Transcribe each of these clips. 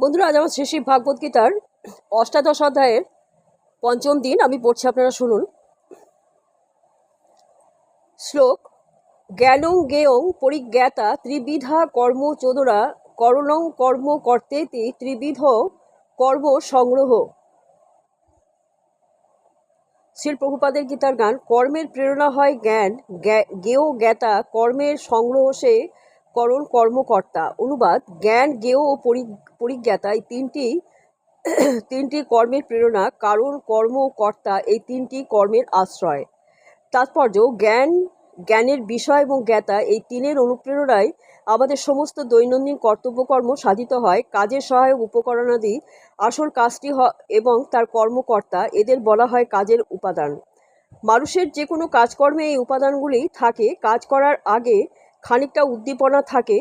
বন্ধুরা, আজ আমার শ্রী শ্রী ভাগবত গীতার অষ্টাদশ অধ্যায়ের পঞ্চম দিন আমি পড়ছি, আপনারা শুনুন। শ্লোক, জ্ঞানং জ্ঞেয়ং পরিজ্ঞাতা ত্রিবিধা কর্ম চোদরা করণং কর্ম কর্তেতি ত্রিবিধ কর্ম সংগ্রহ। শ্রীল প্রভুপাদের গীতার গান, কর্মের প্রেরণা হয় জ্ঞান, জ্ঞা- জ্ঞেয় জ্ঞাতা কর্মের সংগ্রহ সে করণ কর্মকর্তা। অনুবাদ, জ্ঞান, জ্ঞেয় ও পরি- পরিজ্ঞাতা এই তিনটি তিনটি কর্মের প্রেরণা, কারণ কর্ম কর্তা এই তিনটি কর্মের আশ্রয়। তাৎপর্য, জ্ঞান, জ্ঞানের বিষয় এবং জ্ঞাতা এই তিনের অনুপ্রেরণায় আমাদের সমস্ত দৈনন্দিন কর্তব্যকর্ম সাধিত হয়। কাজের সহায়ক উপকরণাদি, আসল কাজটি এবং তার কর্মকর্তা, এদের বলা হয় কাজের উপাদান। মানুষের যে কোনো কাজকর্মে এই উপাদানগুলি থাকে। কাজ করার আগে খানিকটা উদ্দীপনা থাকে,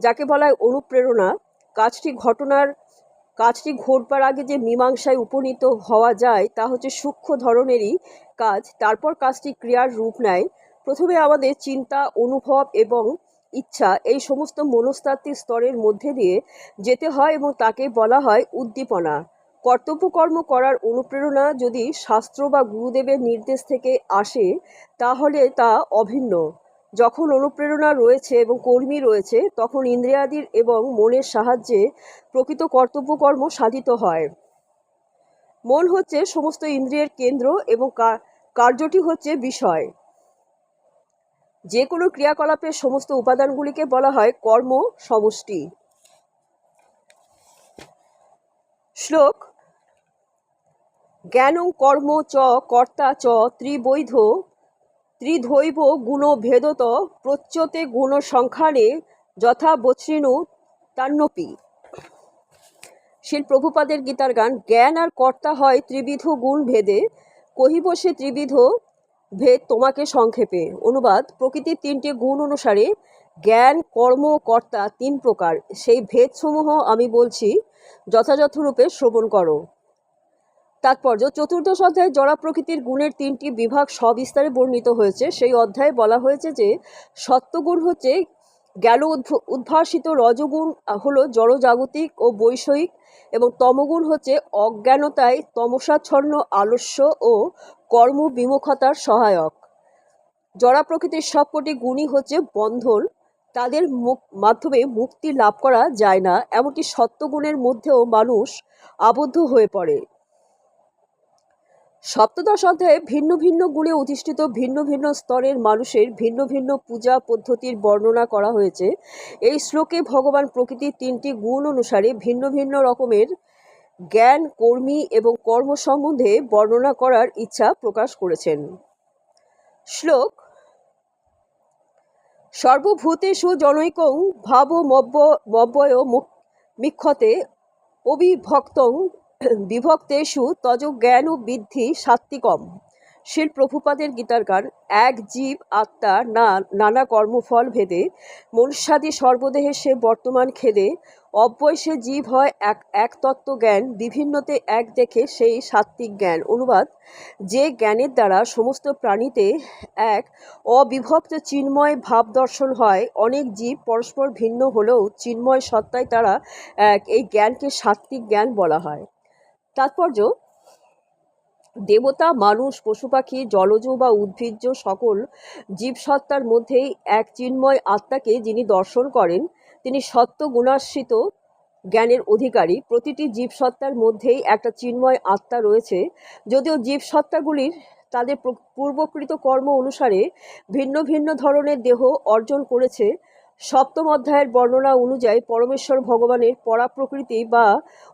যাকে বলা হয় অনুপ্রেরণা। কাজটি ঘটনার, কাজটি ঘটবার আগে যে মীমাংসায় উপনীত হওয়া যায়, তা হচ্ছে সূক্ষ্ম ধরনেরই কাজ। তারপর কাজটি ক্রিয়ার রূপ নেয়। প্রথমে আমাদের চিন্তা, অনুভব এবং ইচ্ছা এই সমস্ত মনস্তাত্ত্বিক স্তরের মধ্যে দিয়ে যেতে হয় এবং তাকে বলা হয় উদ্দীপনা। কর্তব্যকর্ম করার অনুপ্রেরণা যদি শাস্ত্র বা গুরুদেবের নির্দেশ থেকে আসে, তাহলে তা অভিন্ন। যখন অনুপ্রেরণা রয়েছে এবং কর্মী রয়েছে, তখন ইন্দ্রিয়াদির এবং মনের সাহায্যে প্রকৃত কর্তব্যকর্ম সাধিত হয়। মন হচ্ছে সমস্ত ইন্দ্রিয়ের কেন্দ্র এবং কার্যটি হচ্ছে বিষয়। যে কোনো ক্রিয়াকলাপের সমস্ত উপাদানগুলিকে বলা হয় কর্ম সমষ্টি। শ্লোক, জ্ঞানং কর্ম চ কর্তা চ ত্রিবৈধ ত্রিধৈব গুণ ভেদত প্রচ্যতে গুণ সংখ্যানে যথা বচ্রিণু তান্নপি। শিল প্রভুপাদের গীতার গান, জ্ঞান আর কর্তা হয় ত্রিবিধ গুণ ভেদে কহিব সে ত্রিবিধ ভেদ তোমাকে সংক্ষেপে। অনুবাদ, প্রকৃতির তিনটি গুণ অনুসারে জ্ঞান, কর্ম কর্তা তিন প্রকার। সেই ভেদসমূহ আমি বলছি যথাযথরূপে শ্রবণ করো। তাৎপর্য, চতুর্দশ অধ্যায়ে জড়া প্রকৃতির গুণের তিনটি বিভাগ সবিস্তারে বর্ণিত হয়েছে। সেই অধ্যায়ে বলা হয়েছে যে, সত্যগুণ হচ্ছে জ্ঞান উদ্ভ- উদ্ভাসিত রজগুণ হলো জড়জাগতিক ও বৈষয়িক এবং তমগুণ হচ্ছে অজ্ঞানতায় তমসাচ্ছন্ন আলস্য ও কর্ম বিমুখতার সহায়ক। জড়া প্রকৃতির সবকটি গুণই হচ্ছে বন্ধন, তাদের মাধ্যমে মুক্তি লাভ করা যায় না, এমনকি সত্যগুণের মধ্যেও মানুষ আবদ্ধ হয়ে পড়ে। সপ্তদশ অধ্যায়ে ভিন্ন ভিন্ন গুণে অধিষ্ঠিত ভিন্ন ভিন্ন স্তরের মানুষের ভিন্ন ভিন্ন পূজা পদ্ধতির বর্ণনা করা হয়েছে। এই শ্লোকে ভগবান প্রকৃতির তিনটি গুণ অনুসারে ভিন্ন ভিন্ন রকমের জ্ঞান, কর্মী এবং কর্ম সম্বন্ধে বর্ণনা করার ইচ্ছা প্রকাশ করেছেন। শ্লোক, সর্বভূতেষু জনৈকং ভাব মব্য মব্যয় মিক্ষতে অবিভক্তং বিভক্তেষু তজ জ্ঞান ও বৃদ্ধি সাত্বিকম শিল প্রভুপাদের গীতার গান এক জীব আত্মা না, নানা কর্মফল ভেদে, মনুষ্যাদি সর্বদেহে সে বর্তমান খেদে, অব্যয় সে জীব হয় এক এক তত্ত্ব জ্ঞান, বিভিন্নতে এক দেখে সেই সাত্বিক জ্ঞান। অনুবাদ, যে জ্ঞানের দ্বারা সমস্ত প্রাণীতে এক অবিভক্ত চিন্ময় ভাব দর্শন হয়, অনেক জীব পরস্পর ভিন্ন হলেও চিন্ময় সত্তায় তারা এক, এই জ্ঞানকে সাত্বিক জ্ঞান বলা হয়। তাৎপর্য, দেবতা, মানুষ, পশু পাখি, জলজ বা উদ্ভিজ্জ সকল জীবসত্তার মধ্যেই এক চিন্ময় আত্মাকে যিনি দর্শন করেন, তিনি সত্য গুণাশ্রিত জ্ঞানের অধিকারী। প্রতিটি জীবসত্তার মধ্যেই একটা চিন্ময় আত্মা রয়েছে। যদিও জীবসত্তাগুলির তাদের পূর্বকৃত কর্ম অনুসারে ভিন্ন ভিন্ন ধরনের দেহ অর্জন করেছে সপ্তম অধ্যায়ের বর্ণনা অনুযায়ী পরমেশ্বর ভগবানের পরা প্রকৃতি বা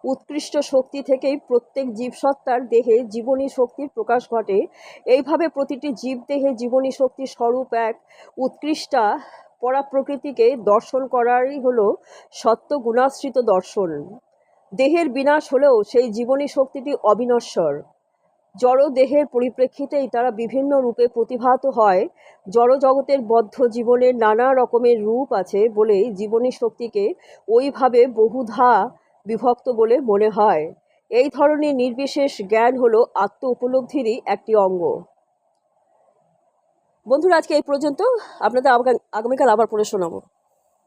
উৎকৃষ্ট শক্তি থেকেই প্রত্যেক জীবসত্তার দেহে জীবনী শক্তির প্রকাশ ঘটে। এইভাবে প্রতিটি জীব দেহে জীবনী শক্তির স্বরূপ এক। উৎকৃষ্টা পরা প্রকৃতিকে দর্শন করারই হলো সত্য গুণাশ্রিত দর্শন। দেহের বিনাশ হলেও সেই জীবনী শক্তিটি অবিনশ্বর। জড় দেহের পরিপ্রেক্ষিতেই তারা বিভিন্ন রূপে প্রতিভাত হয়। জড় জগতের বদ্ধ জীবনের নানা রকমের রূপ আছে বলেই জীবনী শক্তিকে ওইভাবে বহুধা বিভক্ত বলে মনে হয়। এই ধরনের নির্বিশেষ জ্ঞান হলো আত্ম উপলব্ধিরই একটি অঙ্গ। বন্ধুরা, আজকে এই পর্যন্ত। আপনাদের আগামীকাল আবার পড়ে শোনাবো।